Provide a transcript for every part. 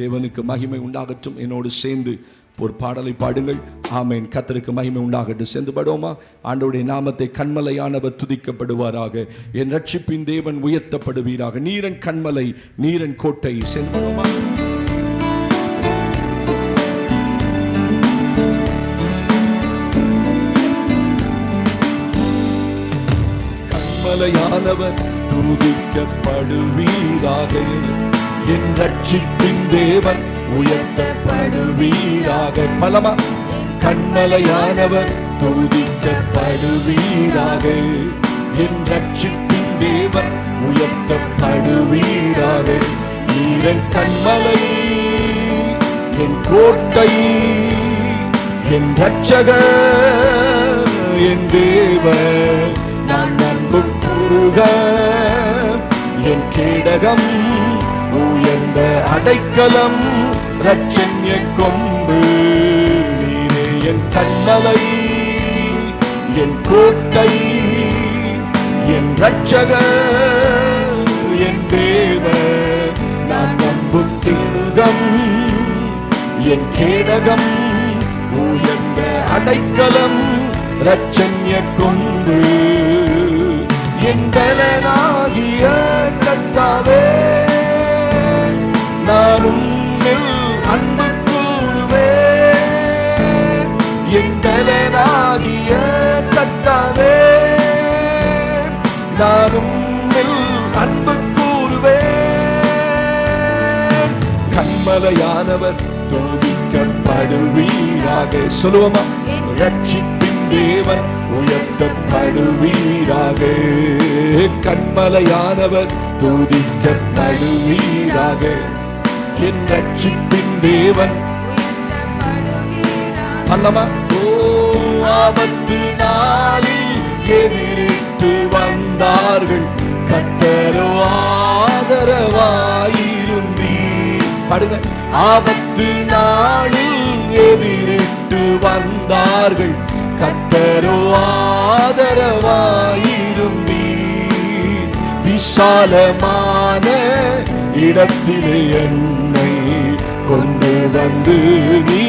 தேவனுக்கு மகிமை உண்டாகட்டும். என்னோடு சேர்ந்து ஒரு பாடலை பாடுங்கள். ஆமேன். கத்தருக்கு மகிமை உண்டாகட்டும். சேர்ந்து படுவோமா? ஆண்டவருடைய நாமத்தை கண்மலையானவர் துதிக்கப்படுவாராக. என் ரட்சிப்பின் தேவன் உயர்த்தப்படுவீராக. நீரன் கண்மலை நீரன் கோட்டை. சேர்ந்து கண்மலையானவர் துதிக்கப்படுவீராக. என் ரட்சிப்பின் தேவன் உயர்த்தப்படுவீராக. பலமா? கண்மலையானவர் துதிக்கப்படுவீராக. என் ரட்சிப்பின் தேவன் உயர்த்தப்படுவீராக. நீரன் கண்மலை என் கோட்டை என் ரட்சகர் என் தேவன் நான் அன்பு கூறுக என் கேடகம் உயர்ந்த அடைக்கலம் ரச்சன்ய கொம்பு. நீரே என் கண்ணலை என் கோட்டை என் ரட்சக என் தேவ. நான் நம்பு தில்கம் என் கேடகம் உயர்ந்த அடைக்கலம் ரச்சன்ய கொம்பு. என் பலனாகிய கத்தாவே நானும் அன்பு கூறுவேன் என் பலனாகிய கத்தாவே. நானும் அன்பு கூறுவேன் கண்மலையானவர் துதிக்கப்படுவீராக. சொல்லுவோமா? ரட்சிப்பின் தேவன் உயர்த்தப்படுவீராக. கண்மலையானவர் துதிக்கப்படுவீராக. என் ரட்சிப்பின் தேவன். அல்லமா ஓ ஆபத்து எதிரிட்டு வந்தார்கள். கத்தரோ ஆதரவாயிருந்தீ படுங்க. ஆபத்து நாளில் எதிரிட்டு வந்தார்கள். கத்தரோ ஆதரவாயிருந்தீ விசாலமான இடத்திலே என்னை கொண்டு வந்து நீ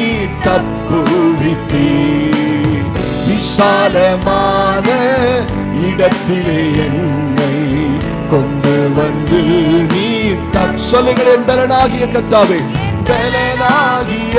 தப்புவித்தீ விசாலமான இடத்திலே என்னை கொண்டு வந்து நீ தப். சொல்லுங்கள் பலனாகிய கத்தாவே பலனாகிய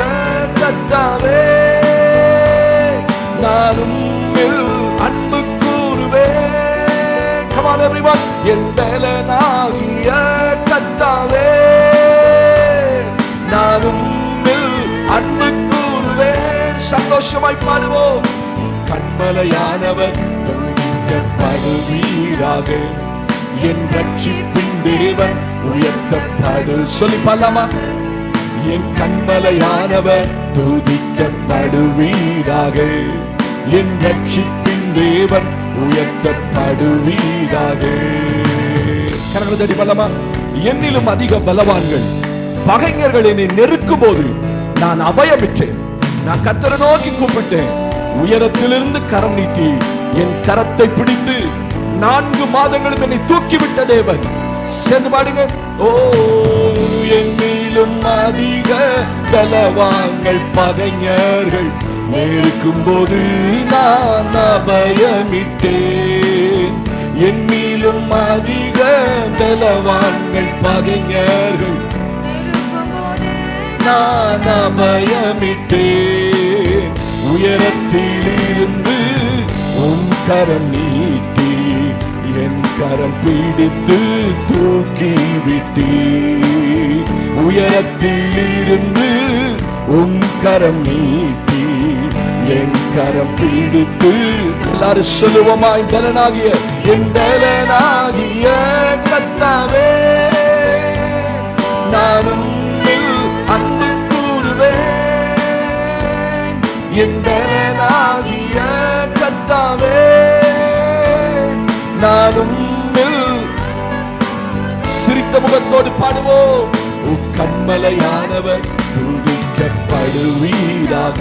சந்தோஷமாய் பாடுவோம். கண்மலையானவர் துதிக்கப்படுவீராக. என் ரட்சிப்பின் தேவன் உயர்த்தப்படு. சொல்லி பாடலாமா? என் கண்மலையானவர் துதிக்கப்படுவீராக. என் ரட்சிப்பின் தேவன் உயர்த்தப்படுவீராக. கரங்களை தட்டி பாடலாமா? என்னிலும் அதிக பலவான்கள். பகைஞர்கள் என்னை நெருக்கும் போது நான் அபயமிட்டேன் நான் கத்தரை நோக்கி கூப்பிட்டேன். உயரத்திலிருந்து கரம் நீட்டி என் கரத்தை பிடித்து நான்கு மாதங்களுக்கு என்னை தூக்கிவிட்ட தேவன். சேர்ந்து பாடுங்க. ஓ எண்ணிலும் அதிக பலவான்கள் பகைஞர்கள். நேருக்கும் போது நான் அபயமிட்டேன். எண்ணிலும் அதிக பலவான்கள் பகைஞர்கள். நான் அபயமிட்டேன். உயரத்திலிருந்து உன் கரம் நீட்டி என் கரம் பிடித்து தூக்கி விட்டீ. உயரத்திலிருந்து உன் கரம் நீட்டி என் கரம் பிடித்து. எல்லாரும் சொல்லுவோமாய் பலனாகிய என் பலனாகிய கத்தாவே நானும் என் பலனாகிய கத்தாவே நானும் சிரித்த முகத்தோடு பாடுவோம். கண்மலையானவர் துதிக்கப்படுவீராக.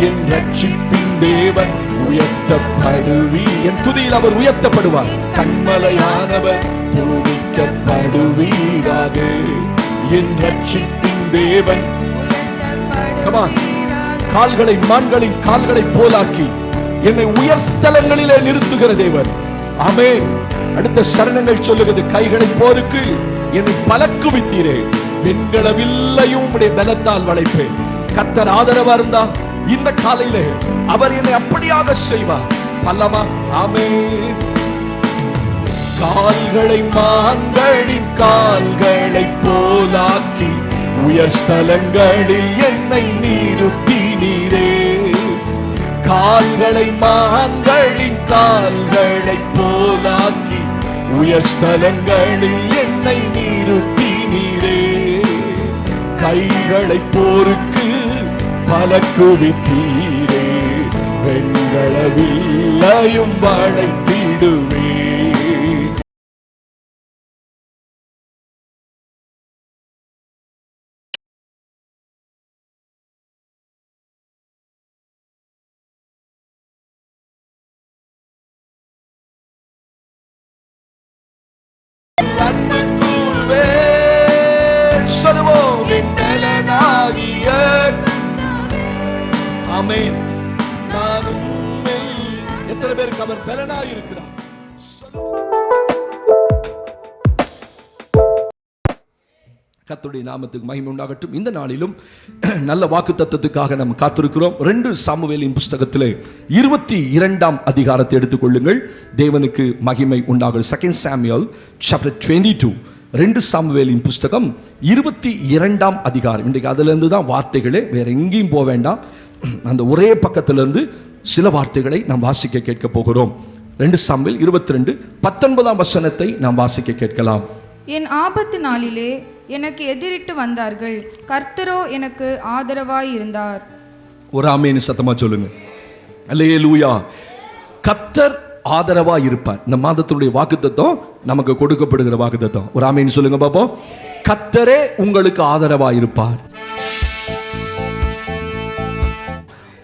என் ரட்சிப்பின் தேவன் உயர்த்தப்படுவீ என் துதியில் அவர் உயர்த்தப்படுவார். கண்மலையானவர் துதிக்கப்படுவீராக. என் ரட்சிப்பின் தேவன் Come on. கால்களை மான்களின் கால்களை போலாக்கி என்னை உயர் ஸ்தலங்களிலே நிறுத்துகிற தேவன். ஆமே அடுத்த சரணங்கள் சொல்லுகிறது கைகளை போருக்கு என்னை பலக்குவித்தீரே. வெண்கல வில்லையும் உடைய பலத்தால் வளைப்பேன். கத்தர் ஆதரவா இருந்தா இந்த காலையில அவர் என்னை அப்படியாக செய்வார். பல்லமா ஆமே கால்களை மான்களின் கால்களை போலாக்கி உயர் ஸ்தலங்களில் என்னை நிறுத்தினீரே கால்களை மான்களின் கால்களை போலாக்கி உயர் ஸ்தலங்களில் என்னை நிறுத்தினீரே கைகளை போருக்கு பலக்குவித்தீரே வெண்களவில்லையும் வளைத்திடுவே. எத்தனை அவர் பலனாய் இருக்கிறார் கத்துடைய நாமத்துக்கு மகிமை உண்டாகட்டும். இந்த நாளிலும் நல்ல வாக்கு தத்துவத்துக்காக நம்ம காத்திருக்கிறோம். ரெண்டு சாமுவேலின் புஸ்தகத்தில் இருபத்தி இரண்டாம் அதிகாரத்தை எடுத்துக்கொள்ளுங்கள். தேவனுக்கு மகிமை உண்டாகும் செகண்ட் சாமியல் சாப்டர் டுவெண்ட்டி டூ ரெண்டு சாமுவேலின் புஸ்தகம் இருபத்தி இரண்டாம் அதிகாரம். இன்றைக்கு அதுலேருந்து தான் வார்த்தைகளே வேற எங்கேயும் போக வேண்டாம். அந்த ஒரே பக்கத்திலிருந்து சில வார்த்தைகளை நாம் வாசிக்க கேட்க போகிறோம். ரெண்டு சாமுவேல் இருபத்தி ரெண்டு பத்தொன்பதாம் வசனத்தை நாம் வாசிக்க கேட்கலாம். என் ஆபத்து நாளிலே எனக்கு எதிரிட்டு வந்தார்கள். கர்த்தரோ எனக்கு ஆதரவாய் இருந்தார் ஒரு ஆமேனு சத்தமா சொல்லுங்க. அல்லேலூயா. கத்தர் ஆதரவா இருப்பார் இந்த மாதத்தினுடைய வாக்குத்தத்தம் நமக்கு கொடுக்கப்படுகிற வாக்குத்தத்தம். ஒரு ஆமேன்னு சொல்லுங்க பாப்போம். கத்தரே உங்களுக்கு ஆதரவா இருப்பார்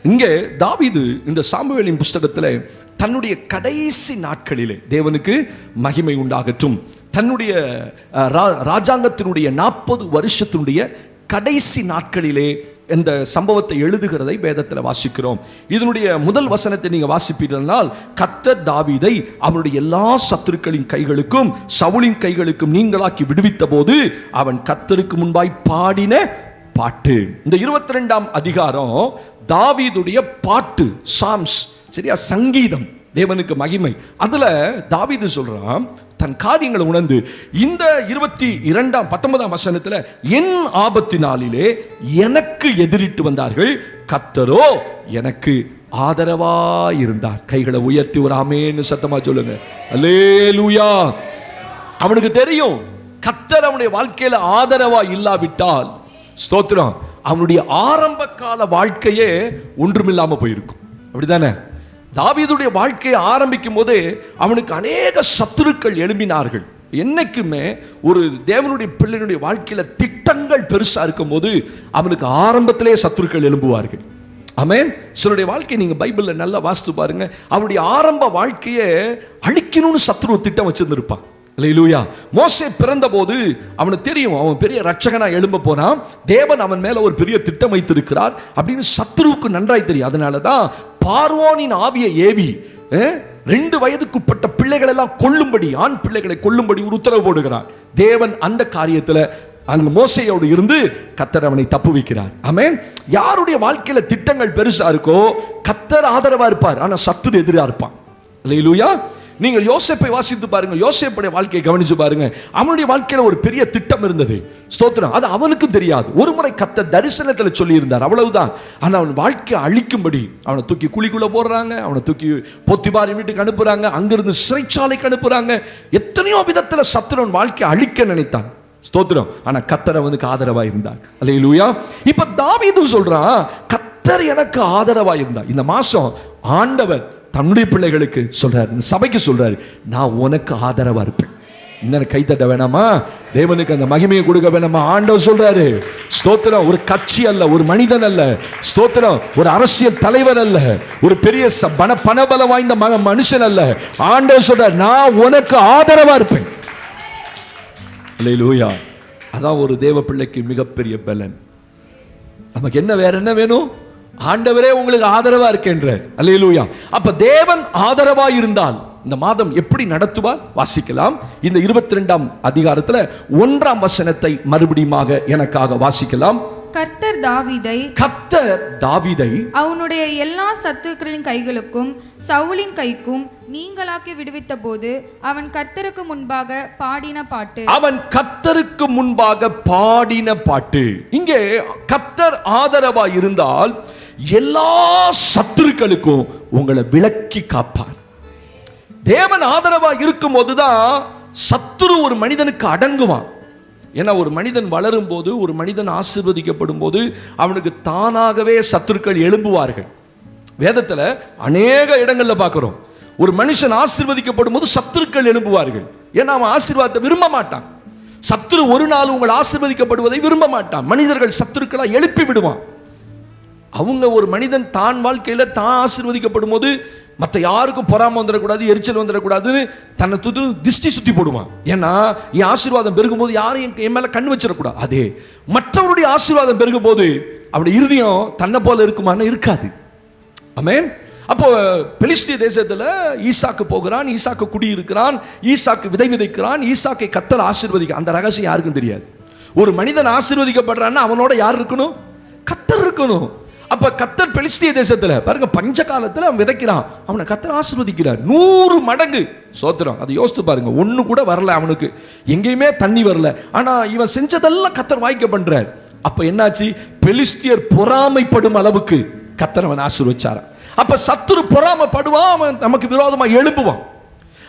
இங்கே தாவீது இந்த சாமுவேலின் புஸ்தகத்தில் தன்னுடைய கடைசி நாட்களிலே தேவனுக்கு மகிமை உண்டாகட்டும். தன்னுடைய ரா- ராஜாங்கத்தினுடைய நாற்பது வருஷத்தினுடைய கடைசி நாட்களிலே இந்த சம்பவத்தை எழுதுகிறதை வேதத்தில் வாசிக்கிறோம். இதனுடைய முதல் வசனத்தை நீங்க வாசிப்பீர்கள்னால் கத்தர் தாவீதை அவனுடைய எல்லா சத்துருக்களின் கைகளுக்கும் சவுளின் கைகளுக்கும் நீங்களாக்கி விடுவித்த போது அவன் கத்தருக்கு முன்பாய் பாடின பாட்டு. இந்த இருபத்தி ரெண்டாம் அதிகாரம் தாவீதுடைய பாட்டு சாம்ஸ் சரியா? சங்கீதம் தேவனுக்கு மகிமை. அதில் தாவீது சொல்றான் தன் காரியங்களை உணர்ந்து இந்த இருபத்தி இரண்டாம் பத்தொன்பதாம் வசனத்தில் என் ஆபத்து நாளிலே எனக்கு எதிரிட்டு வந்தார்கள் கத்தரோ எனக்கு ஆதரவா இருந்தார் கைகளை உயர்த்தி ஒரு ஆமேன்னு சத்தமா சொல்லுங்க. அல்லேலூயா அவனுக்கு தெரியும் கத்தர் அவனுடைய வாழ்க்கையில ஆதரவா இல்லாவிட்டால் ஸ்தோத்திரம். அவனுடைய ஆரம்ப கால வாழ்க்கையே ஒன்றுமில்லாமல் போயிருக்கும். அப்படிதானே? தாவீதுடைய வாழ்க்கையை ஆரம்பிக்கும் போதே அவனுக்கு அநேக சத்துருக்கள் எழும்பினார்கள். என்னைக்குமே ஒரு தேவனுடைய பிள்ளையினுடைய வாழ்க்கையில் திட்டங்கள் பெருசா இருக்கும்போது அவனுக்கு ஆரம்பத்திலே சத்துருக்கள் எழும்புவார்கள். ஆமேன். சிலருடைய வாழ்க்கையை நீங்கள் பைபிளில் நல்லா வாசித்து பாருங்க. அவனுடைய ஆரம்ப வாழ்க்கையை அழிக்கணும்னு சத்ரு திட்டம் வச்சுருந்துருப்பான். லூயா மோசே பிறந்தபோது அவனுக்கு தெரியும் அவன் பெரிய ரட்சகனா எழும்ப போனான் தேவன் அவன் மேல ஒரு பெரிய திட்டம் வைத்திருக்கிறார். அப்படின்னு சத்ருவுக்கு நன்றாய் தெரியும். அதனால தான் பார்வோனின் ஆவியை ஏவி ரெண்டு வயதுக்குட்பட்ட பிள்ளைகள் எல்லாம் கொல்லும்படி ஆண் பிள்ளைகளை கொல்லும்படி ஒரு உத்தரவு போடுகிறார். தேவன் அந்த காரியத்தில் அங்க மோசையோடு இருந்து கத்தர் அவனை தப்பு வைக்கிறார். ஆமேன் யாருடைய வாழ்க்கையில திட்டங்கள் பெருசா இருக்கோ கத்தர் ஆதரவா இருப்பார். ஆனா சத்துரு எதிராக இருப்பான். இல்லையிலூயா நீங்கள் யோசேப்பை வாசித்து பாருங்க யோசேப்புடைய வாழ்க்கையை கவனிச்சு பாருங்க அவனுடைய வாழ்க்கையில ஒரு பெரிய திட்டம் இருந்தது. ஸ்தோத்திரம். அது அவனுக்கும் தெரியாது. ஒரு முறை கத்த தரிசனத்துல சொல்லியிருந்தார் அவ்வளவுதான். ஆனால் அவன் வாழ்க்கையை அழிக்கும்படி அவனை தூக்கி குழிக்குள்ள போடுறாங்க அவனை தூக்கி பொத்திபாரி வீட்டுக்கு அனுப்புறாங்க அங்கிருந்து சிறைச்சாலைக்கு அனுப்புறாங்க. எத்தனையோ விதத்துல சத்துருவன் வாழ்க்கையை அழிக்க நினைத்தான். ஸ்தோத்திரம். ஆனா கத்தர் அவனுக்கு ஆதரவா இருந்தார் அல்லேலூயா. இப்ப தாவீது சொல்றான் கத்தர் எனக்கு ஆதரவா இருந்தார் இந்த மாசம் ஆண்டவர் தன்னுடைய பிள்ளைகளுக்கு சொல்றாரு. சபைக்கு சொல்றாரு. நான் உனக்கு ஆதரவா இருப்பேன். இன்னும் கைத்தட்ட வேணாமா? தேவனுக்கு அந்த மகிமையை கொடுக்க வேணாமா? ஆண்டவர் சொல்றாரு. ஸ்தோத்திரம் ஒரு கட்சி அல்ல ஒரு மனிதன் அல்ல. ஸ்தோத்திரம் ஒரு அரசியல் தலைவர் அல்ல. ஒரு பெரிய ச- பண பணபல வாய்ந்த ம- மனுஷன் அல்ல. ஆண்டவர் சொல்றார் நான் உனக்கு ஆதரவா இருப்பேன். லூயா அதான் ஒரு தேவ பிள்ளைக்கு மிகப்பெரிய பலன். நமக்கு என்ன வேற என்ன வேணும்? ஆண்டவரே உங்களுக்கு ஆதரவா இருக்கின்றார். அல்லேலூயா. அப்ப தேவன் ஆதரவா இருந்தால் இந்த மாதம் எப்படி நடத்துவார்? வாசிக்கலாம். இந்த இருபத்தி ரெண்டாம் அதிகாரத்துல ஒன்றாம் வசனத்தை மறுபடியுமாக எனக்காக வாசிக்கலாம். கர்த்தர் தாவீதை கத்தர் தாவீதை அவனுடைய எல்லா சத்துருக்களின் கைகளுக்கும் சவுலின் கைக்கும் நீங்களாக்கி விடுவித்த போது அவன் கர்த்தருக்கு முன்பாக பாடின பாட்டு. அவன் கத்தருக்கு முன்பாக பாடின பாட்டு. இங்கே கத்தர் ஆதரவா இருந்தால் எல்லா சத்துருக்களுக்கும் உங்களை விளக்கி காப்பான் தேவன் ஆதரவா இருக்கும் போதுதான் சத்துரு ஒரு மனிதனுக்கு அடங்குவான். ஏன்னா ஒரு மனிதன் வளரும் போது ஒரு மனிதன் ஆசிர்வதிக்கப்படும் போது அவனுக்கு தானாகவே சத்துருக்கள் எழும்புவார்கள். வேதத்துல அநேக இடங்கள்ல பார்க்கிறோம். ஒரு மனுஷன் ஆசிர்வதிக்கப்படும் போது சத்துருக்கள் எழும்புவார்கள். ஏன்னா அவன் ஆசீர்வாதத்தை விரும்ப மாட்டான். சத்துரு ஒரு நாள் உங்கள் ஆசிர்வதிக்கப்படுவதை விரும்ப மாட்டான். மனிதர்கள் சத்துருக்களா எழுப்பி விடுவான். அவங்க ஒரு மனிதன் தான் வாழ்க்கையில் தான் ஆசீர்வதிக்கப்படும் போது மற்ற யாருக்கும் பொறாம வந்துடக்கூடாது எரிச்சல் வந்துடக்கூடாதுன்னு தன்னை துத்து திஷ்டி சுற்றி போடுவான். ஏன்னா என் ஆசீர்வாதம் பெருகும்போது யாரும் என் என் மேலே கண் வச்சிடக்கூடாது. அதே மற்றவருடைய ஆசீர்வாதம் பெருகும் போது அவருடைய இறுதியம் தன்னை போல இருக்குமான்னு இருக்காது. ஆமேன் அப்போ பெலிஸ்திய தேசத்தில் ஈசாக்கு போகிறான் ஈசாக்கு குடியிருக்கிறான் ஈசாக்கு விதை விதைக்கிறான் ஈசாக்கை கத்தல் ஆசீர்வதிக்க அந்த ரகசியம் யாருக்கும் தெரியாது. ஒரு மனிதன் ஆசீர்வதிக்கப்படுறான்னா அவனோட யார் இருக்கணும்? கத்தர் இருக்கணும். அப்ப கத்தர் பெலிஸ்திய தேசத்துல பாருங்க பஞ்ச காலத்துல அவன் விதைக்கிறான். அவனை கத்தர் ஆசிர்வதிக்கிறார். நூறு மடங்கு சோத்திரம். அதை யோசித்து பாருங்க ஒன்று கூட வரல அவனுக்கு. எங்கேயுமே தண்ணி வரல. ஆனா இவன் செஞ்சதெல்லாம் கத்தர் வாய்க்க பண்றார். அப்ப என்னாச்சு? பெலிஸ்தியர் பொறாமைப்படும் அளவுக்கு கத்தர் அவன் ஆசிர்வச்சாரான் அப்ப சத்துரு பொறாமப்படுவான் அவன் நமக்கு விரோதமா எழும்புவான்.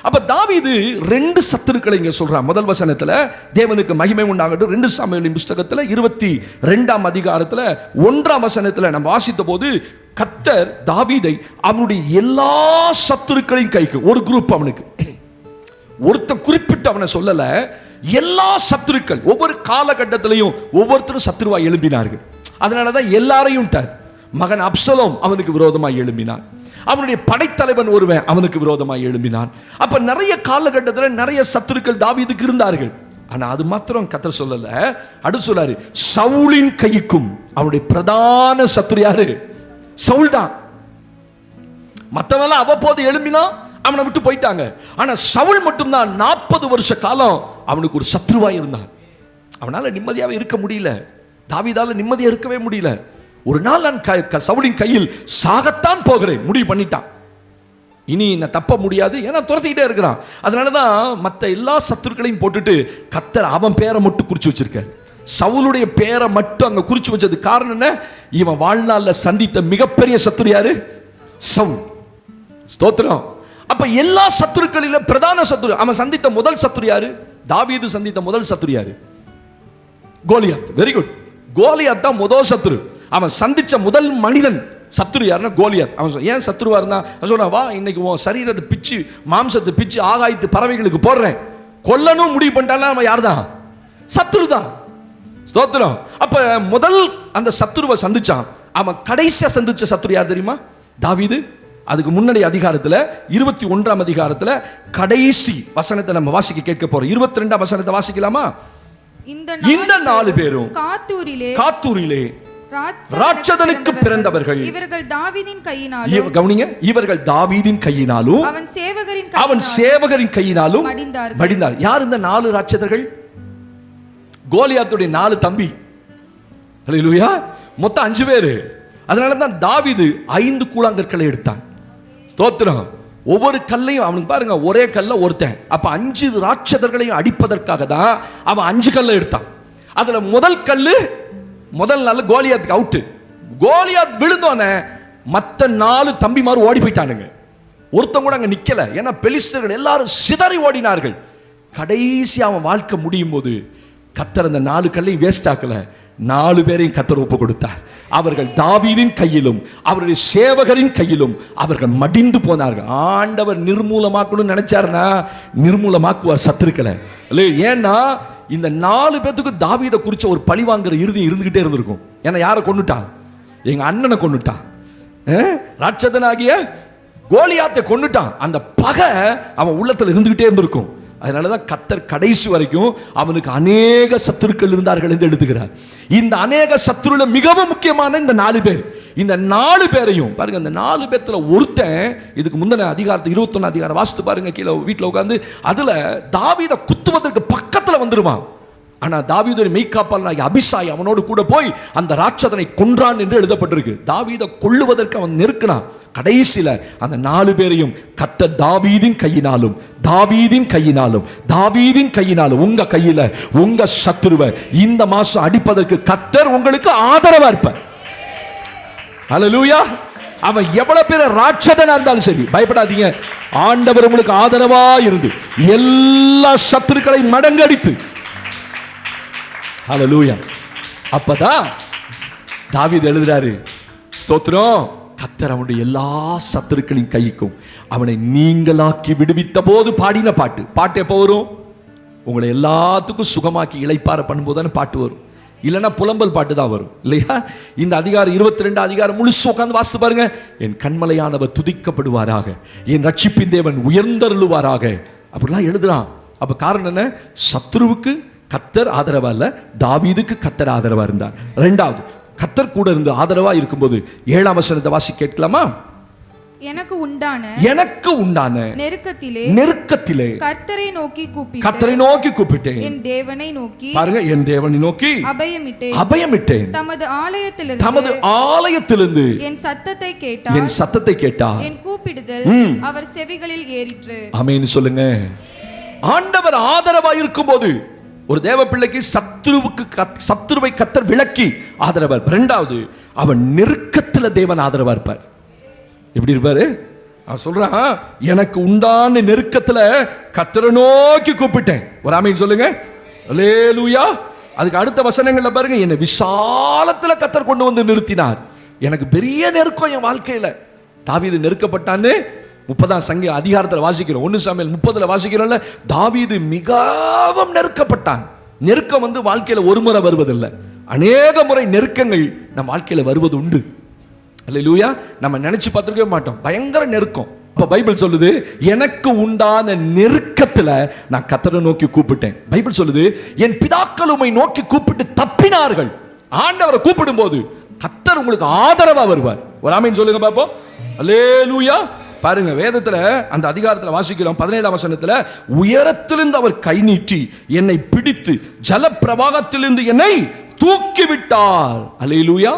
அப்ப தாவிது ரெண்டு சத்துருக்களை இங்க சொல்றான். முதல் வசனத்துல தேவனுக்கு மகிமை உண்டாகட்டும். ரெண்டு சாமியலின் புஸ்தகத்துல இருபத்தி ரெண்டாம் அதிகாரத்துல ஒன்றாம் வசனத்துல நம்ம வாசித்த போது கத்தர் தாவிதை அவனுடைய எல்லா சத்துருக்களையும் கைக்கு ஒரு குரூப் அவனுக்கு. ஒருத்தன் குறிப்பிட்டு அவனை சொல்லல. எல்லா சத்துருக்கள் ஒவ்வொரு காலகட்டத்திலையும் ஒவ்வொருத்தரும் சத்துருவா எழும்பினார்கள். அதனாலதான் எல்லாரையும் மகன் அப்சலோம் அவனுக்கு விரோதமாய் எழும்பினான். அவனுடைய படைத்தலைவன் ஒருவன் அவனுக்கு விரோதமாக எழும்பினான். அப்போ நிறைய காலகட்டத்தில் நிறைய சத்துருக்கள் தாவீதுக்கு இருந்தார்கள். ஆனால் அது மாத்திரம் கத்தர் சொல்லலை. அடுத்து சொல்லாரு சவுளின் கைக்கும் அவனுடைய பிரதான சத்துரு யாரு? சவுல் தான். மற்றவெல்லாம் அவ்வப்போது எழும்பினா அவனை விட்டு போயிட்டாங்க. ஆனால் சவுல் மட்டும்தான் நாற்பது வருஷ காலம் அவனுக்கு ஒரு சத்ருவாக இருந்தான். அவனால் நிம்மதியாக இருக்க முடியல. தாவிதால நிம்மதியாக இருக்கவே முடியல. ஒரு நாள் நான் க- க- சவுலின் கையில் சாகத்தான் போகிறேன். முடிவு பண்ணிட்டான். இனி நான் தப்ப முடியாது. ஏன்னா துரத்திக்கிட்டே இருக்கிறான். அதனால தான் மற்ற எல்லா சத்துருக்களையும் போட்டுட்டு கத்தர் அவன் பேரை மட்டும் குறிச்சு வச்சிருக்கார். சவுளுடைய பேரை மட்டும் அங்கே குறிச்சு வச்சது காரணம் என்ன? இவன் வாழ்நாளில் சந்தித்த மிகப்பெரிய சத்துரு யாரு? சவுல். ஸ்தோத்திரம். அப்ப எல்லா சத்துருக்களில பிரதான சத்துரு அவன் சந்தித்த முதல் சத்துரு யாரு? தாவீது சந்தித்த முதல் சத்துரு யாரு? கோலியாத். வெரி குட் கோலியாத் தான் முதல் சத்துரு. அவன் சந்திச்ச முதல் மனிதன் சத்துரு யாருன்னா கோலியாத். அவன் ஏன் சத்துருவா இருந்தான் அவன் சொன்னா வா இன்னைக்கு உன் சரீரத்தை பிச்சு மாம்சத்தை பிச்சு ஆகாயத்து பறவைகளுக்கு போடுறேன். கொல்லணும் முடிவு பண்ணிட்டாலும் அவன் யார் தான் சத்துரு தான் ஸ்தோத்திரம். அப்ப முதல் அந்த சத்துருவை சந்திச்சான். அவன் கடைசியா சந்திச்ச சத்துரு யார் தெரியுமா? தாவீது. அதுக்கு முன்னாடி அதிகாரத்துல இருபத்தி ஒன்றாம் அதிகாரத்துல கடைசி வசனத்தை நம்ம வாசிக்க கேட்க போறோம். இருபத்தி ரெண்டாம் வசனத்தை வாசிக்கலாமா? இந்த இந்த நாலு பேரும் காத்தூரிலே காத்தூரிலே ராட்சதனுக்கு பிறந்தவர்கள். இவர்கள் தாவீதின் கையினாலும் கவனிங்க இவர்கள் தாவீதின் கையினாலும் அவன் சேவகரின் அவன் சேவகரின் கையினாலும். மடிந்தார். யார் இந்த நாலு ராட்சதர்கள்? கோலியாத்துடைய நாலு தம்பி. அல்லேலூயா மொத்தம் அஞ்சு பேரு. அதனால தான் தாவீது ஐந்து கூழாங்கற்களை எடுத்தான். ஸ்தோத்திரம். ஒவ்வொரு கல்லையும் அவனுக்கு பாருங்க ஒரே கல்ல ஒருத்தன். அப்ப அஞ்சு ராட்சதர்களையும் அடிப்பதற்காக தான் அவன் அஞ்சு கல்லை எடுத்தான். அதுல முதல் கல்லு முதல் நாள் கோலியாத்துக்கு அவுட்டு கோலியாத் விழுந்தோனே மற்ற நாலு தம்பிமார் ஓடி போயிட்டானுங்க. ஒருத்தன் கூட அங்கே நிற்கலை ஏன்னா பெலிஸ்தர்கள் எல்லாரும் சிதறி ஓடினார்கள். கடைசி அவன் வாழ்க்கை முடியும் போது கத்தர் அந்த நாலு கல்லையும் வேஸ்ட் ஆக்கல. நாலு பேரையும் கத்தர் ஒப்பு கொடுத்தார். அவர்கள் தாவீதின் கையிலும் அவருடைய சேவகரின் கையிலும் அவர்கள் மடிந்து போனார்கள். ஆண்டவர் நிர்மூலமாக்கணும்னு நினைச்சாருன்னா நிர்மூலமாக்குவார் சத்துருக்களை. ஏன்னா இந்த நாலு பேத்துக்கு தாவீதை குறிச்ச ஒரு பழி வாங்குற இறுதி இருந்துகிட்டே இருந்திருக்கும். ஏன்னா யாரை கொண்டுட்டான் எங்க அண்ணனை கொண்டுட்டான் ராட்சதனாகிய கோலியாத்தை கொண்டுட்டான் அந்த பகை அவன் உள்ளத்தில் இருந்துகிட்டே இருந்திருக்கும். அதனாலதான் கத்தர் கடைசி வரைக்கும் அவனுக்கு அநேக சத்துருக்கள் இருந்தார்கள் என்று எழுதுகிறார். இந்த அநேக சத்துருல மிகவும் முக்கியமான இந்த நாலு பேர். இந்த நாலு பேரையும் பாருங்க இந்த நாலு பேர்த்துல ஒருத்தன் இதுக்கு முந்தின அதிகாரத்தை இருபத்தொன்னு அதிகாரம் வாசித்து பாருங்க கீழே வீட்டில் உட்காந்து அதுல தாவித குத்துவதற்கு பக்கத்தில் வந்துருவான். ஆனா தாவீதுடைய மெய்க்காப்பாளனாகிய அபிசாய் அவனோடு கூட போய் அந்த ராட்சதனை கொன்றான் என்று எழுதப்பட்டிருக்கு. தாவீதை கொள்ளுவதற்கு அவன் நெருக்கினான் கடைசியில அந்த நாலு பேரையும் கத்த தாவீதின் கையினாலும் தாவீதின் கையினாலும் தாவீதின் கையினாலும் உங்க கையில உங்க சத்துருவை இந்த மாசம் அடிப்பதற்கு கத்தர் உங்களுக்கு ஆதரவா இருப்பார். லூயா அவன் எவ்வளவு பேர் ராட்சதனா இருந்தாலும் சரி பயப்படாதீங்க. ஆண்டவர் உங்களுக்கு ஆதரவா இருந்து எல்லா சத்துருக்களை மடங்கடித்து ஹலலூயா அப்பதான் தாவித் எழுதுறாரு ஸ்தோத்திரம் கத்தர் அவனுடைய எல்லா சத்துருக்களின் கைக்கும் அவனை நீங்களாக்கி விடுவித்த போது பாடின பாட்டு. பாட்டு எப்போ வரும்? உங்களை எல்லாத்துக்கும் சுகமாக்கி இளைப்பார பண்ணும்போது தானே பாட்டு வரும். இல்லைன்னா புலம்பல் பாட்டு தான் வரும். இல்லையா? இந்த அதிகாரம் இருபத்தி ரெண்டு அதிகாரம் முழுசு உட்காந்து வாசித்து பாருங்க. என் கண்மலையானவர் துதிக்கப்படுவாராக என் ரட்சிப்பின் தேவன் உயர்ந்தருளுவாராக. அப்படிலாம் எழுதுறான். அப்போ காரணம் என்ன? சத்ருவுக்கு கத்தர் ஆதரவா இல்ல தாவீதுக்கு கத்தர் ஆதரவா இருந்தார். ரெண்டாவது கத்தர் கூட இருந்து ஆதரவா இருக்கும்போது ஏழாம் வசனத்தை வாசி கேட்கலாமா? எனக்கு உண்டான எனக்கு உண்டான நெருக்கத்திலே நெருக்கத்திலே கர்த்தரை நோக்கி கூப்பிட்டு கத்தரை நோக்கி கூப்பிட்டேன். என் தேவனை நோக்கி பாருங்க என் தேவனை நோக்கி அபயமிட்டேன். அபயமிட்டேன். தமது ஆலயத்திலிருந்து தமது ஆலயத்திலிருந்து என் சத்தத்தை கேட்டார் என் சத்தத்தை கேட்டா என் கூப்பிடுதல். அவர் செவிகளில் ஏறிற்று. அமேன்னு சொல்லுங்க. ஆண்டவர் ஆதரவா இருக்கும்போது ஒரு தேவ பிள்ளைக்கு சத்ருவுக்கு கத்- கத்தர் விளக்கி ஆதரவா இருப்பார் ரெண்டாவது அவன் நெருக்கத்தில் தேவன் ஆதரவா இருப்பார். எப்படி இருப்பாரு? அவன் சொல்றான் எனக்கு உண்டான நெருக்கத்தில் கத்தரை நோக்கி கூப்பிட்டேன். ஒரு ஆமீன் சொல்லுங்க. அல்லேலூயா அதுக்கு அடுத்த வசனங்கள்ல பாருங்க என்னை விசாலத்தில் கத்தர் கொண்டு வந்து நிறுத்தினார். எனக்கு பெரிய நெருக்கம் என் வாழ்க்கையில. இது நெருக்கப்பட்டான்னு முப்பதாம் சங்க அதிகாரத்தில் வாசிக்கிறோம். ஒன்று சமையல் முப்பதுல வாசிக்கிறோம்ல தாவீது மிகவும் நெருக்கப்பட்டான். நெருக்கம் வந்து வாழ்க்கையில ஒரு முறை வருவதில்லை. அநேக முறை நெருக்கங்கள் நம் வாழ்க்கையில வருவது உண்டு அல்லேலூயா நம்ம நினச்சி பார்த்துருக்கவே மாட்டோம். பயங்கர நெருக்கம். இப்போ பைபிள் சொல்லுது எனக்கு உண்டான நெருக்கத்துல நான் கத்தரை நோக்கி கூப்பிட்டேன். பைபிள் சொல்லுது என் பிதாக்கள் நோக்கி கூப்பிட்டு தப்பினார்கள். ஆண்டவரை கூப்பிடும் போது கத்தர் உங்களுக்கு ஆதரவா வருவார். ஒரு ஆமீன் சொல்லுங்க பாப்போம். அல்லேலூயா பாருங்க வேதத்துல அந்த அதிகாரத்துல வாசிக்கிறோம் பதினேழாம் வசனத்துல உயரத்திலிருந்து அவர் கை நீட்டி என்னை பிடித்து ஜலப்பிரவாகத்திலிருந்து என்னை தூக்கி விட்டார் அலையிலூயா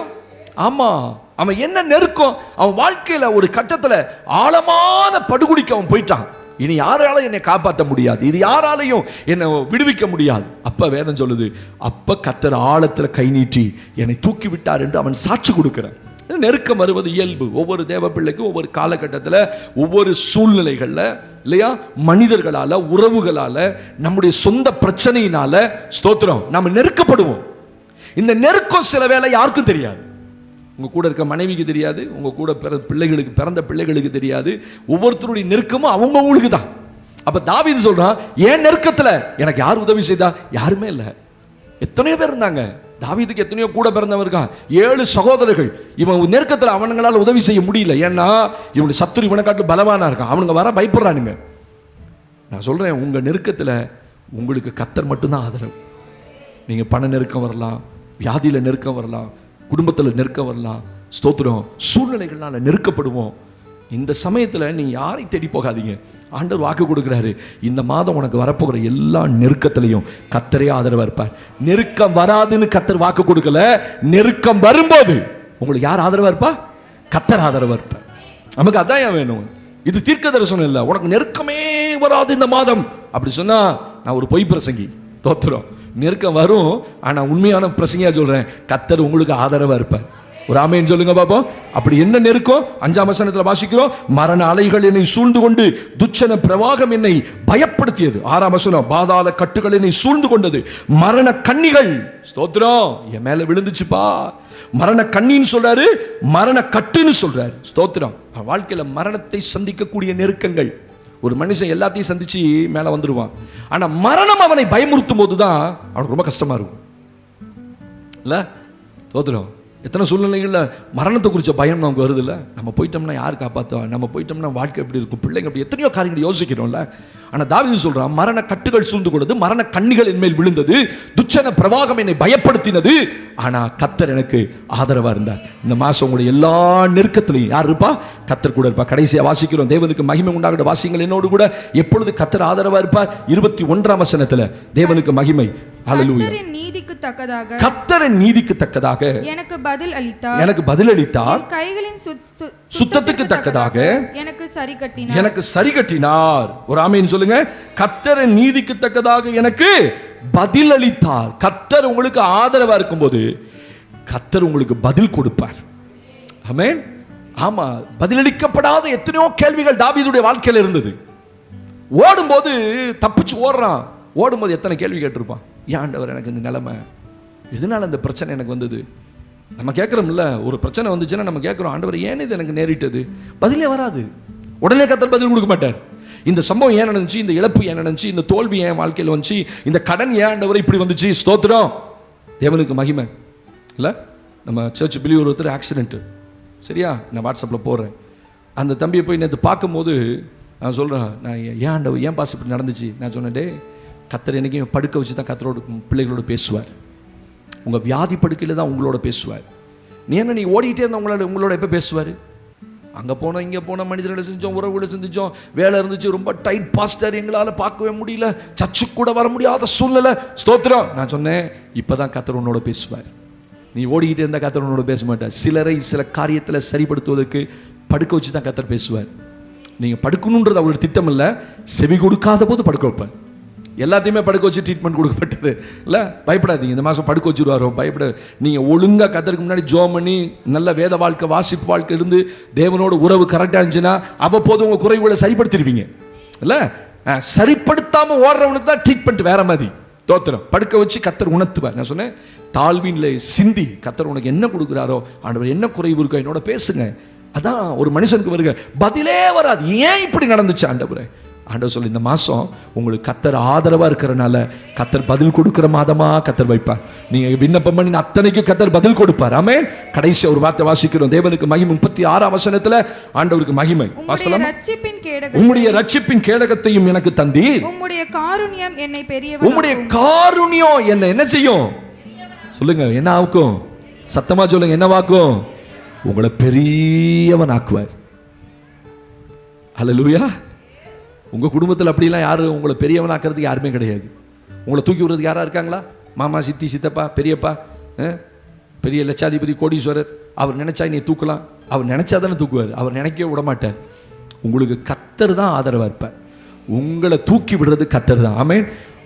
ஆமா அவன் என்ன நெருக்கம்? அவன் வாழ்க்கையில ஒரு கட்டத்துல ஆழமான படுகுடிக்கு அவன் போயிட்டான். இனி யாராலும் என்னை காப்பாற்ற முடியாது. இது யாராலையும் என்னை விடுவிக்க முடியாது. அப்ப வேதம் சொல்லுது அப்ப கத்தர் ஆழத்துல கை நீட்டி என்னை தூக்கி விட்டார் என்று அவன் சாட்சி கொடுக்கிறான். நெருக்கம் வருவது இயல்பு. ஒவ்வொரு தேவ பிள்ளைக்கும் ஒவ்வொரு காலகட்டத்தில் ஒவ்வொரு சூழ்நிலைகளில் இல்லையா? மனிதர்களால் உறவுகளால் நம்முடைய சொந்த பிரச்சனையினால ஸ்தோத்திரம். நம்ம நெருக்கப்படுவோம். இந்த நெருக்கம் சில வேளை யாருக்கும் தெரியாது. உங்கள் கூட இருக்க மனைவிக்கு தெரியாது. உங்கள் கூட பிற பிள்ளைகளுக்கு பிறந்த பிள்ளைகளுக்கு தெரியாது. ஒவ்வொருத்தருடைய நெருக்கமும் அவங்க ஊருக்கு தான் அப்போ தாவிது சொல்கிறான் ஏன் நெருக்கத்தில்? எனக்கு யார் உதவி செய்தா? யாருமே இல்லை. எத்தனையோ பேர் இருந்தாங்க. தாவீதுக்கு எத்தனையோ கூட பிறந்தவன் இருக்கான். ஏழு சகோதரர்கள். இவன் நெருக்கத்தில் அவனுங்களால் உதவி செய்ய முடியல. ஏன்னா இவனுடைய சத்துரு இவனை காட்டில் பலவானா இருக்கான். அவனுங்க வர பயப்படுறானுங்க. நான் சொல்கிறேன் உங்கள் நெருக்கத்தில் உங்களுக்கு கத்தர் மட்டும்தான் ஆதரவு. நீங்கள் பண நெருக்கம் வரலாம் வியாதியில் நெருக்கம் வரலாம் குடும்பத்தில் நெருக்கம் வரலாம் ஸ்தோத்திரம். சூழ்நிலைகள்னால நெருக்கப்படுவோம். இந்த சமயத்தில் நீங்கள் யாரை தேடி போகாதீங்க. ஆண்டவர் வாக்கு கொடுக்குறாரு. இந்த மாதம் உனக்கு வரப்போகிற எல்லா நெருக்கத்திலையும் கத்தரே ஆதரவாக இருப்பார். நெருக்கம் வராதுன்னு கத்தர் வாக்கு கொடுக்கல. நெருக்கம் வரும்போது உங்களுக்கு யார் ஆதரவாக இருப்பா? கத்தர் ஆதரவாக இருப்பார். நமக்கு அதான் ஏன் வேணும்? இது தீர்க்க தரிசனம் இல்லை. உனக்கு நெருக்கமே வராது இந்த மாதம். அப்படி சொன்னால் நான் ஒரு பொய் பிரசங்கி. தோத்துறோம் நெருக்கம் வரும். ஆனால் உண்மையான பிரசங்கியாக சொல்கிறேன் கத்தர் உங்களுக்கு ஆதரவாக இருப்பார். ஒரு ஆமைன்னு சொல்லுங்க பாப்போம் அப்படி என்ன நெருக்கம் அஞ்சாம் வசனத்தில் வாசிக்கிறோம் மரண அலைகள் என்னை சூழ்ந்து கொண்டு துச்சன பிரவாகம் என்னை பயப்படுத்தியது. ஆறாம் வசனம் பாதாள கட்டுகள் என்னை சூழ்ந்து கொண்டது மரண கண்ணிகள் ஸ்தோத்திரம் என் மேல விழுந்துச்சுப்பா. மரண கண்ணின்னு சொல்றாரு மரண கட்டுன்னு சொல்றாரு. ஸ்தோத்திரம். வாழ்க்கையில மரணத்தை சந்திக்கக்கூடிய நெருக்கங்கள். ஒரு மனுஷன் எல்லாத்தையும் சந்திச்சு மேல வந்துருவான். ஆனா மரணம் அவனை பயமுறுத்தும் போது தான் அவனுக்கு ரொம்ப கஷ்டமா இருக்கும். இல்ல? ஸ்தோத்திரம். எத்தனை சூழ்நிலைகளில் மரணத்தை குறித்த பயம் நமக்கு வருதுல்ல? நம்ம போயிட்டோம்னா யார் காப்பாற்றுவா நம்ம போயிட்டோம்னா வாழ்க்கை எப்படி இருக்கும்? பிள்ளைங்க அப்படி எத்தனையோ காரியங்கள் யோசிக்கிறோம்ல. ஆனால் தாவீது சொல்கிறான் மரண கட்டுகள் சூழ்ந்து கொண்டது மரண கண்ணிகள் என்மேல் விழுந்தது துச்சன பிரவாகம் என்னை பயப்படுத்தினது. ஆனா கத்தர் எனக்கு ஆதரவாக இருந்தார். இந்த மாசம் உங்களுடைய எல்லா நெருக்கத்திலையும் யார் இருப்பா? கத்தர் கூட இருப்பா. கடைசியாக வாசிக்கிறோம் தேவனுக்கு மகிமை உண்டாகிற வாசிங்கள் என்னோடு கூட. எப்பொழுது கத்தர் ஆதரவாக இருப்பார்? இருபத்தி ஒன்றாம் வசனத்தில் தேவனுக்கு மகிமை. நீதிக்கு தக்கதாக கத்தரின் நீதிக்கு தக்கதாக எனக்கு பதில் அளித்தார். எனக்கு பதிலளித்தார் என் கைகளின் சுத்தத்துக்கு தக்கதாக எனக்கு சரி கட்டினார். எனக்கு சரி கட்டினார். ஒரு ஆமீன் சொல்லுங்க. கத்தரின் நீதிக்கு தக்கதாக எனக்கு பதிலளித்தார் கத்தர் உங்களுக்கு ஆதரவா இருக்கும்போது கத்தர் உங்களுக்கு பதில் கொடுப்பார். ஆமென். ஆமா பதிலளிக்கப்படாத எத்தனையோ கேள்விகள் தாவீதுடைய வாழ்க்கையில இருந்தது. ஓடும்போது தப்பிச்சு ஓடுறான். ஓடும்போது எத்தனை கேள்வி கேட்டிருப்பான்? ஏன்டவர் எனக்கு இந்த நிலமை? எதனால இந்த பிரச்சனை எனக்கு வந்தது? நம்ம கேட்குறோம்ல ஒரு பிரச்சனை வந்துச்சுன்னா நம்ம கேட்குறோம் ஆண்டவர் ஏன் இது எனக்கு நேரிட்டது? பதிலே வராது. உடனே கத்தர் பதில் கொடுக்க மாட்டார். இந்த சம்பவம் ஏன் நடந்துச்சு? இந்த இழப்பு ஏன் நடந்துச்சு? இந்த தோல்வி ஏன் வாழ்க்கையில் வந்துச்சு? இந்த கடன் ஏன் ஆண்டவர் இப்படி வந்துச்சு? ஸ்தோத்திரம். தேவனுக்கு மகிமை. இல்லை? நம்ம சர்ச் பிலியூர் ஒருத்தர் ஆக்சிடென்ட்டு சரியா? நான் வாட்ஸ்அப்பில் போடுறேன். அந்த தம்பியை போய் நேற்று பார்க்கும்போது நான் சொல்கிறேன் நான் ஏன் ஏன் ஆண்டவர் ஏன் பாஸ் இப்படி நடந்துச்சு? நான் சொன்னேன் டே கத்தர் என்றைக்கும் படுக்க வச்சு தான் கத்தரோட பிள்ளைகளோட பேசுவார். உங்கள் வியாதி படுக்கையில் தான் உங்களோட பேசுவார். நீ என்ன நீ ஓடிக்கிட்டே இருந்தால் உங்களோட உங்களோட எப்போ பேசுவார்? அங்கே போனோம் இங்கே போனோம் மனிதர்களை செஞ்சோம் உறவுகளை செஞ்சோம் வேலை இருந்துச்சு ரொம்ப டைட் பாஸ்டர் எங்களால் பார்க்கவே முடியல சர்ச்சு கூட வர முடியாத சூழ்நிலை. ஸ்தோத்திரம். நான் சொன்னேன் இப்போ தான் கத்தர் உன்னோட பேசுவார். நீ ஓடிக்கிட்டே இருந்தால் கத்தர் உன்னோட பேச மாட்டார். சிலரை சில காரியத்தில் சரிப்படுத்துவதற்கு படுக்க வச்சு தான் கத்தர் பேசுவார். நீங்கள் படுக்கணுன்றது அவரோட திட்டம் இல்லை செவி கொடுக்காத போது படுக்க வைப்பார். எல்லாத்தையுமே படுக்க வச்சு ட்ரீட்மெண்ட் கொடுக்கப்பட்டது. இல்லை? பயப்படாதீங்க. இந்த மாதம் படுக்க வச்சுருவாரோ? பயப்பட நீங்கள் ஒழுங்காக கத்தருக்கு முன்னாடி ஜோம் பண்ணி நல்ல வேத வாழ்க்கை வாசிப்பு வாழ்க்கை இருந்து தேவனோட உறவு கரெக்டாக இருந்துச்சுன்னா அவ்வப்போது உங்கள் குறைவுகளை சரிப்படுத்திடுவீங்க. இல்லை? சரிப்படுத்தாமல் ஓடுறவனுக்கு தான் ட்ரீட்மெண்ட் வேற மாதிரி. தோத்திரம். படுக்க வச்சு கத்தர் உணர்த்துவார். நான் சொன்னேன் தாழ்வின்ல சிந்தி. கத்தர் உனக்கு என்ன கொடுக்குறாரோ ஆண்டவர் என்ன குறைவு இருக்கோ என்னோட பேசுங்க. அதான் ஒரு மனுஷனுக்கு வருக. பதிலே வராது. ஏன் இப்படி நடந்துச்சு ஆண்டவரை? ஆண்டவர் சொல்லி இந்த மாசம் உங்களுக்கு கத்தர் ஆதரவா இருக்கிறனால கத்தர் பதில் கொடுக்கிற மாதமா கத்தர் வைப்பார். நீங்க விண்ணப்பம் பண்ணி அத்தனைக்கு கத்தர் பதில் கொடுப்பார். ஆமென். கடைசி ஒரு வார்த்தை வாசிக்கிறோம். தேவனுக்கு மகிமை. முப்பத்தி ஆறாம் வசனத்துல ஆண்டவருக்கு மகிமை. வாசலாம்? ரட்சிப்பின் கேடகத்தையும் எனக்கு தந்தீர். உம்முடைய காருண்யம் என்னை பெரியவர் உம்முடைய காருண்யம் என்ன என்ன செய்யும்? சொல்லுங்க என்ன ஆக்கும்? சத்தமா சொல்லுங்க என்னவாக்கும் உங்களை பெரியவன் ஆக்குவார் அல்லேலூயா உங்கள் குடும்பத்தில் அப்படிலாம் யாரும் உங்களை பெரியவனாக ஆக்கிறதுக்கு யாருமே கிடையாது. உங்களை தூக்கி விடுறதுக்கு யாராக இருக்காங்களா? மாமா சித்தி சித்தப்பா பெரியப்பா பெரிய லட்சாதிபதி கோடீஸ்வரர். அவர் நினச்சா நீ தூக்கலாம். அவர் நினச்சா தானே தூக்குவார். அவர் நினைக்கவே விட மாட்டார். உங்களுக்கு கத்தர் தான் ஆதரவாக இருப்பார். உங்களை தூக்கி விடுறது கத்தர் தான். ஆமேன்.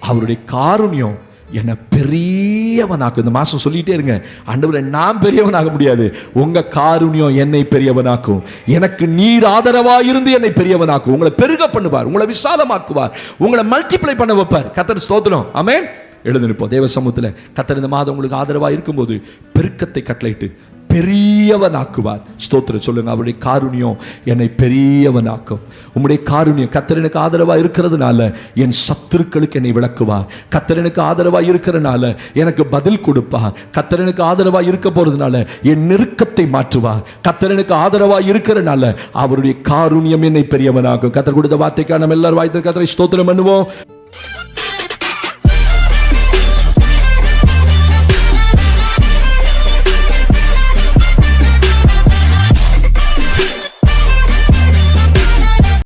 அவருடைய காருண்யம் என்னை பெரியவனாக்கும் இந்த மாதம் சொல்லிகிட்டே இருங்க. ஆண்டவரே நான் பெரியவனாக முடியாது. உங்கள் காருண்யம் என்னை பெரியவனாக்கும். எனக்கு நீர் ஆதரவாக இருந்து என்னை பெரியவனாக்கும். உங்களை பெருக பண்ணுவார் உங்களை விசாலமாக்குவார் உங்களை மல்டிப்ளை பண்ண வைப்பார். கத்தர் ஸ்தோத்திரம். ஆமேன் எழுந்திருப்போம். தேவ சமூகத்தில் கத்தர் இந்த மாதம் உங்களுக்கு ஆதரவாக இருக்கும்போது பெருக்கத்தை கட்டளையிட்டு பெரியவனாக்குவார். ஸ்தோத்திரம் சொல்லுங்க அவருடைய காருண்யம் என்னை பெரியவனாக்கும். உம்முடைய காருண்யம் கத்தர் எனக்கு இருக்கிறதுனால என் சத்துருக்களுக்கு என்னை விளக்குவார். கத்தர் எனக்கு இருக்கிறனால எனக்கு பதில் கொடுப்பார். கத்தர் எனக்கு இருக்க போறதுனால என் நெருக்கத்தை மாற்றுவார். கத்தர் எனக்கு இருக்கிறனால அவருடைய காருண்யம் என்னை பெரியவனாக்கும். கத்தர் கொடுத்த வார்த்தைக்காக நம்ம எல்லாரும் வாய்த்த கத்தரை ஸ்தோத்திரம் பண்ணுவோம்.